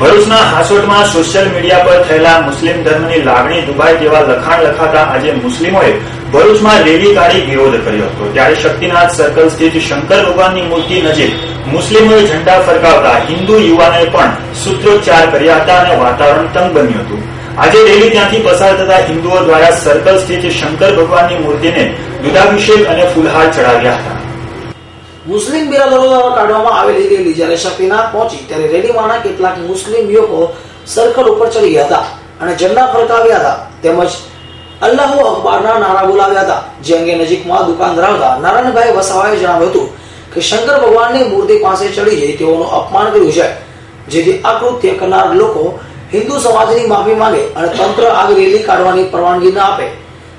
ભરૂચના હાસોટમાં social media પર થયેલા મુસ્લિમ ધર્મની લાગણી દુભાઈ તેવા લખાણ લખાતા આજે મુસ્લિમોએ ભરૂચમાં રેલી કાઢી વિરોધ કર્યો હતો. ત્યારે શક્તિનાથ સર્કલ સ્થિત શંકર ભગવાનની મૂર્તિ નજીક મુસ્લિમોએ ઝંડા ફરકાવતા હિન્દુ યુવાનોએ પણ સૂત્રોચ્ચાર કર્યા હતા અને વાતાવરણ તંગ બન્યું હતું. આજે રેલી ત્યાંથી પસાર થતા હિન્દુઓ દ્વારા સર્કલ સ્થિત શંકર ભગવાનની મૂર્તિને દુધાભિષેક અને ફૂલહાર ચડાવ્યા હતા. મુસ્લિમ બિરાદરો દ્વારા કાઢવામાં આવેલી રેલી જ્યારે શક્તિનાથ પહોંચી ત્યારે રેલીમાંના કેટલાક મુસ્લિમ યુવકો સર્કલ ઉપર ચડી ગયા હતા અને ઝંડા ફરકાવ્યા હતા તેમજ અલ્લાહુ અકબરના નારા બોલાવ્યા હતા. જે અંગે નજીકમાં દુકાન ધરાવતા નારાયણભાઈ વસાવાએ જણાવ્યું હતું કે શંકર ભગવાનની મૂર્તિ પાસે ચડી જઈ તેઓનું અપમાન કર્યું છે, જેથી અકૃત્ય કૃત્ય કરનાર લોકો હિન્દુ સમાજની માફી માંગે અને તંત્ર આગ રેલી કાઢવાની પરવાનગી ન આપે.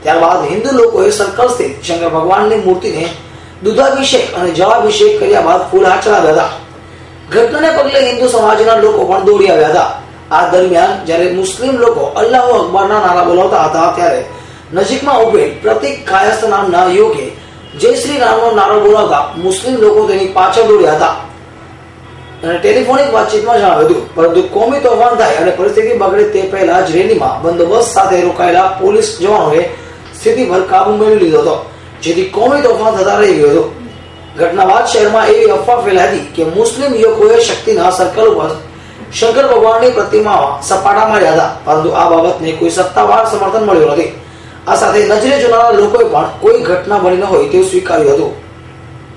ત્યારબાદ હિન્દુ લોકોએ સર્કલ સ્થિત શંકર ભગવાનની મૂર્તિને દુધાભિષેક અને જળાભિષેક કર્યા બાદ ફૂલ આચરાવ્યા હતા. ઘટનાને પગલે હિન્દુ સમાજના લોકો પણ દોડી આવ્યા હતા. આ દરમિયાન જ્યારે મુસ્લિમ લોકો અલ્લાહુ અકબરના નારા બોલાવતા હતા ત્યારે નજીકમાં ઉભેલ પ્રતિક કાયસ્થ નામના યોગે જય શ્રી રામનો નારો બોલાવતા મુસ્લિમ લોકો તેની પાછળ દોડ્યા હતા. અને ટેલિફોનિક વાતચીતમાં જણાવ્યું હતું, પરંતુ કોમી તોફાન થાય અને પરિસ્થિતિ બગડે તે પહેલા જ રેલીમાં બંદોબસ્ત સાથે રોકાયેલા પોલીસ જવાનોએ સ્થિતિ પર કાબુ મેળવી લીધો હતો. જેથી કોમી તોફાન થતા રહી ગયો હતો. ઘટના બાદ શહેરમાં એવી અફવા ફેલાઈ હતી કે મુસ્લિમ યુવકોએ શક્તિના સર્કલ ઉપર શંકર ભગવાનની પ્રતિમામાં સપાટા માર્યા હતા. પરંતુ આ બાબતને કોઈ સત્તાવાર સમર્થન મળ્યું નથી. આ સાથે નજરે જોનારા લોકોએ પણ કોઈ ઘટના બની ન હોય તેવું સ્વીકાર્યું હતું.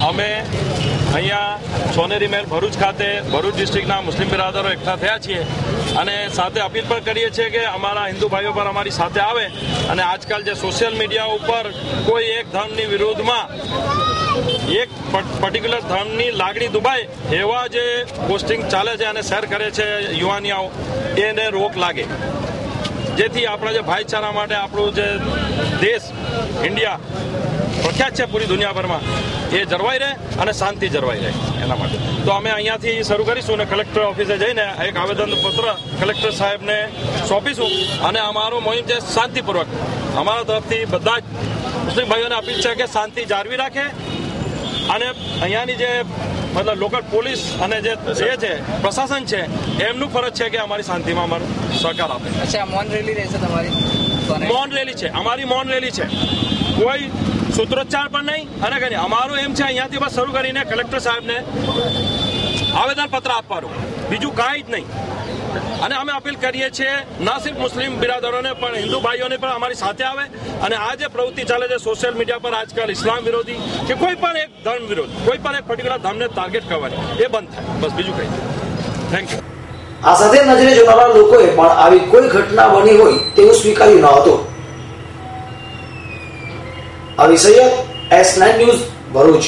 અમે અહીંયા સોનેરી મહેલ ભરૂચ ખાતે ભરૂચ ડિસ્ટ્રિક્ટના મુસ્લિમ બિરાદરો એકઠા થયા છીએ અને સાથે અપીલ પણ કરીએ છીએ કે અમારા હિન્દુ ભાઈઓ પર અમારી સાથે આવે અને આજકાલ જે સોશિયલ મીડિયા ઉપર કોઈ એક ધર્મની વિરોધમાં એક પર્ટિક્યુલર ધર્મની લાગણી દુભાય એવા જે પોસ્ટિંગ ચાલે છે અને શેર કરે છે યુવાનિયાઓ, એને રોક લાગે. જેથી આપણા જે ભાઈચારા માટે આપણું જે દેશ, ઇન્ડિયા પ્રખ્યાત છે પૂરી દુનિયાભરમાં, એ જળવાઈ રહે અને શાંતિ જળવાઈ રહે. એના માટે. તો અમે અહીંયાથી શરૂ કરીશું અને કલેક્ટર ઓફિસે જઈને એક આવેદન પત્ર કલેક્ટર સાહેબને સોંપીશું અને અમારો મોહિમ છે શાંતિપૂર્વક. અમારા તરફથી બધા જ મુસ્લિમ ભાઈઓને અપીલ છે કે શાંતિ જાળવી રાખે અને અહીંયાની જે મતલબ લોકલ પોલીસ અને જે એ છે પ્રશાસન છે એમનું ફરજ છે કે અમારી શાંતિમાં અમારો સહકાર આપે. અચ્છા મૌન રેલી રહેશે તમારી? મૌન રેલી છે અમારી મૌન રેલી છે. કોઈ સૂત્રોચ્ચાર પણ નહીં. અને કઈ અમારું એમ છે, અહીંયાથી બસ શરૂ કરીને કલેક્ટર સાહેબને આવેદન પત્ર આપવાનું. બીજું કાંઈ જ નહીં. અને અમે અપીલ કરીએ છીએ, ના સિર્ફ મુસ્લિમ બિરાદરોને, પણ હિન્દુ ભાઈઓને પણ અમારી સાથે આવે. અને આ જે પ્રવૃત્તિ ચાલે છે સોશિયલ મીડિયા પર આજકાલ ઇસ્લામ વિરોધી, કે કોઈ પણ એક ધર્મ વિરોધ, કોઈ પણ એક પર્ટિક્યુલર ધર્મને ટાર્ગેટ કરવાની, એ બંધ થાય. બસ બીજું કંઈ થેન્ક યુ આ સાથે નજરે જોનારા લોકોએ પણ આવી કોઈ ઘટના બની હોય તેવું સ્વીકાર્યું ન હતું. આવી Saiyad S nine news Bharuch